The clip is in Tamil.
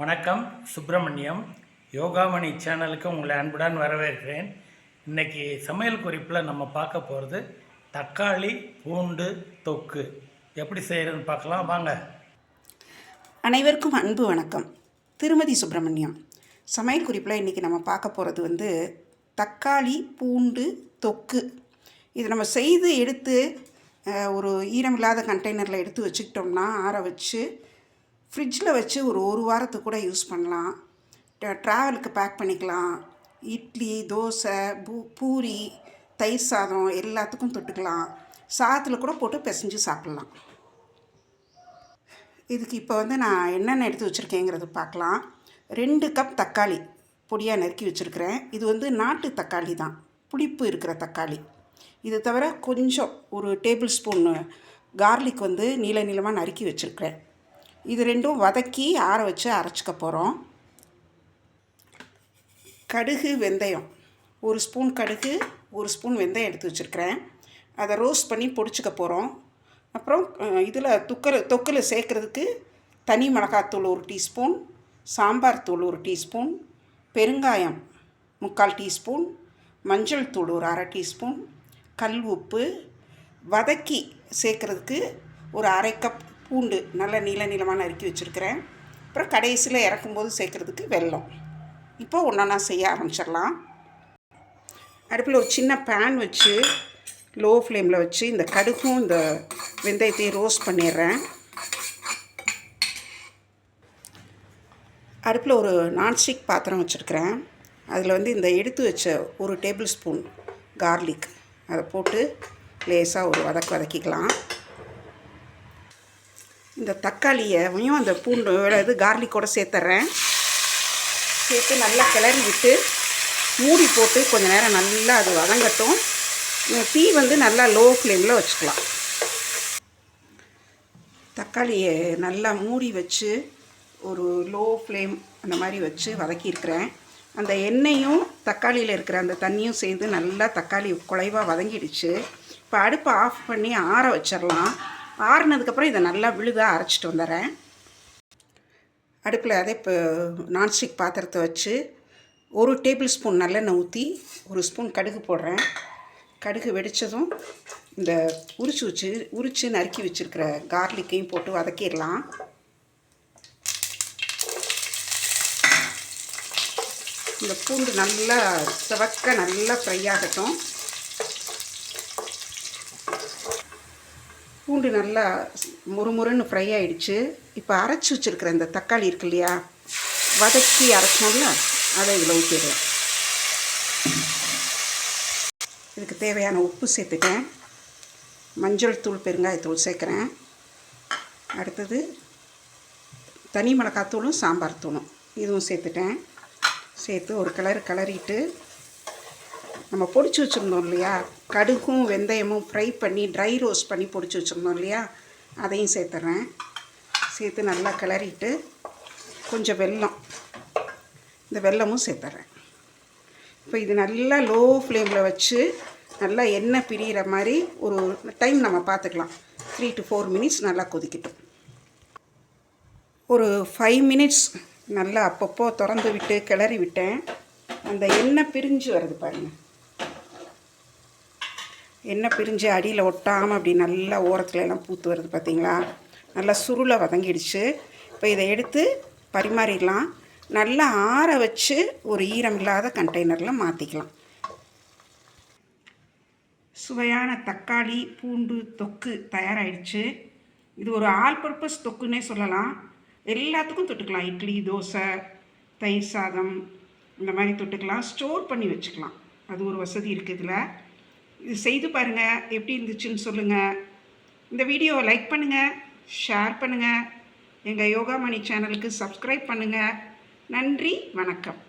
வணக்கம் சுப்பிரமணியம். யோகாமணி சேனலுக்கு உங்களை அன்புடன் வரவேற்கிறேன். இன்றைக்கி சமையல் குறிப்பில் நம்ம பார்க்க போகிறது தக்காளி பூண்டு தொக்கு. எப்படி செய்கிறதுன்னு பார்க்கலாம். வாங்க. அனைவருக்கும் அன்பு வணக்கம். திருமதி சுப்பிரமணியம். சமையல் குறிப்பில் இன்றைக்கி நம்ம பார்க்க போகிறது வந்து தக்காளி பூண்டு தொக்கு. இது நம்ம செய்து எடுத்து ஒரு ஈரமில்லாத கண்டெய்னரில் எடுத்து வச்சுக்கிட்டோம்னா ஆற வச்சு ஃப்ரிட்ஜில் வச்சு ஒரு ஒரு வாரத்துக்கு கூட யூஸ் பண்ணலாம். ட்ராவலுக்கு பேக் பண்ணிக்கலாம். இட்லி தோசை பூ பூரி தயிர் சாதம் எல்லாத்துக்கும் தொட்டுக்கலாம். சாதத்தில் கூட போட்டு பிசைஞ்சு சாப்பிட்லாம். இதுக்கு இப்போ வந்து நான் என்னென்ன எடுத்து வச்சுருக்கேங்கிறது பார்க்கலாம். ரெண்டு கப் தக்காளி பொடியாக நறுக்கி வச்சுருக்கிறேன். இது வந்து நாட்டு தக்காளி தான். புளிப்பு இருக்கிற தக்காளி. இது தவிர கொஞ்சம் ஒரு டேபிள் ஸ்பூன் கார்லிக் வந்து நீள நீளமாக நறுக்கி வச்சுருக்கிறேன். இது ரெண்டும் வதக்கி ஆற வச்சு அரைச்சிக்க போகிறோம் கடுகு வெந்தயம். ஒரு ஸ்பூன் கடுகு ஒரு ஸ்பூன் வெந்தயம் எடுத்து வச்சுருக்கிறேன். அதை ரோஸ்ட் பண்ணி பொடிச்சிக்க போகிறோம் அப்புறம் இதில் துக்கல் தொக்கில் சேர்க்குறதுக்கு தனி மிளகாத்தூள் ஒரு டீஸ்பூன் சாம்பார் தூள் ஒரு டீஸ்பூன் பெருங்காயம் முக்கால் டீஸ்பூன் மஞ்சள் தூள் ஒரு அரை டீஸ்பூன் கல் உப்பு. வதக்கி சேர்க்குறதுக்கு ஒரு அரை கப் பூண்டு நல்ல நீள நீளமாக நறுக்கி வச்சுருக்கிறேன். அப்புறம் கடைசியில் இறக்கும்போது சேர்க்குறதுக்கு வெல்லம். இப்போ ஒன்றா செய்ய ஆரம்பிச்சிடலாம். அடுப்பில் ஒரு சின்ன பேன் வச்சு லோ ஃப்ளேமில் வச்சு இந்த கடுகும் இந்த வெந்தயத்தையும் ரோஸ்ட் பண்ணிடுறேன். அடுப்பில் ஒரு நான்ஸ்டிக் பாத்திரம் வச்சுருக்கிறேன். அதில் வந்து இந்த எடுத்து வச்ச ஒரு டேபிள் ஸ்பூன் கார்லிக் அதை போட்டு லேசாக ஒரு வதக்கு வதக்கிக்கலாம். இந்த தக்காளியையும் அந்த பூண்டு இது கார்லிக்கோட சேர்த்துட்றேன் சேர்த்து நல்லா கிளறி விட்டு மூடி போட்டு கொஞ்சம் நேரம் நல்லா அது வதங்கட்டும். டீ தீ வந்து நல்லா லோ ஃப்ளேமில் வச்சுக்கலாம். தக்காளியை நல்லா மூடி வச்சு ஒரு லோ ஃப்ளேம் அந்த மாதிரி வச்சு வதக்கியிருக்கிறேன். அந்த எண்ணெயும் தக்காளியில் இருக்கிற அந்த தண்ணியும் சேர்ந்து நல்லா தக்காளி குலைவாக வதங்கிடுச்சு. இப்போ அடுப்பை ஆஃப் பண்ணி ஆற வச்சிடலாம். ஆறுனதுக்கப்புறம் இதை நல்லா விழுதாக அரைச்சிட்டு வந்துடுறேன். அடுப்பில் அதே இப்போ நான்ஸ்டிக் பாத்திரத்தை வச்சு ஒரு டேபிள் ஸ்பூன் நல்லெண்ணெய் ஊற்றி ஒரு ஸ்பூன் கடுகு போடுறேன். கடுகு வெடித்ததும் இந்த உரிச்சு வச்சு உரித்து நறுக்கி வச்சுருக்கிற கார்லிக்கையும் போட்டு வதக்கிடலாம். இந்த பூண்டு நல்லா செவக்க நல்லா ஃப்ரை ஆகட்டும். பூண்டு நல்லா முறுமுறுன்னு ஃப்ரை ஆகிடுச்சு இப்போ அரைச்சி வச்சுருக்கிற இந்த தக்காளி இருக்கு இல்லையா? வதக்கி அரைச்சோம்ல அதை இதில் ஊற்றிடுவேன் இதுக்கு தேவையான உப்பு சேர்த்துட்டேன். மஞ்சள் தூள் பெருங்காயத்தூள் சேர்க்குறேன். அடுத்தது தனி மிளகாத்தூளும் சாம்பார் தூளும். இதுவும் சேர்த்துட்டேன். சேர்த்து ஒரு கலர் கலரிட்டு நம்ம பொடிச்சு வச்சுருந்தோம் இல்லையா? கடுகும் வெந்தயமும் ஃப்ரை பண்ணி ட்ரை ரோஸ்ட் பண்ணி பிடிச்சி வச்சுருந்தோம் இல்லையா? அதையும் சேர்த்துறேன். சேர்த்து நல்லா கிளறிட்டு கொஞ்சம் வெல்லம். இந்த வெல்லமும் சேர்த்துறேன். இப்போ இது நல்லா லோ ஃப்ளேமில் வச்சு நல்லா எண்ணெய் பிரிகிற மாதிரி ஒரு டைம் நம்ம பார்த்துக்கலாம். த்ரீ டு ஃபோர் மினிட்ஸ் நல்லா கொதிக்கட்டும். ஒரு ஃபைவ் மினிட்ஸ் நல்லா அப்பப்போ திறந்து விட்டு கிளறி விட்டேன். அந்த எண்ணெய் பிரிஞ்சு வருது பாருங்கள் எண்ணெய் பிரிஞ்சு அடியில் ஒட்டாமல் அப்படி நல்லா ஓரத்துல எல்லாம் பூத்து வருது பார்த்தீங்களா நல்லா சுருளை வதங்கிடுச்சு. இப்போ இதை எடுத்து பரிமாறிடலாம். நல்லா ஆற வச்சு ஒரு ஈரம் இல்லாத கண்டெய்னரில் மாற்றிக்கலாம் சுவையான தக்காளி பூண்டு தொக்கு தயாராகிடுச்சு இது ஒரு ஆல் பர்பஸ் தொக்குன்னே சொல்லலாம். எல்லாத்துக்கும் தொட்டுக்கலாம். இட்லி தோசை தயிர் சாதம் இந்த மாதிரி தொட்டுக்கலாம். ஸ்டோர் பண்ணி வச்சுக்கலாம். அது ஒரு வசதி இருக்குது இதில். இது செய்து பாருங்கள் எப்படி இருந்துச்சுன்னு சொல்லுங்கள் இந்த வீடியோவை லைக் பண்ணுங்கள் ஷேர் பண்ணுங்கள் எங்கள் யோகாமணி சேனலுக்கு சப்ஸ்கிரைப் பண்ணுங்கள் நன்றி வணக்கம்.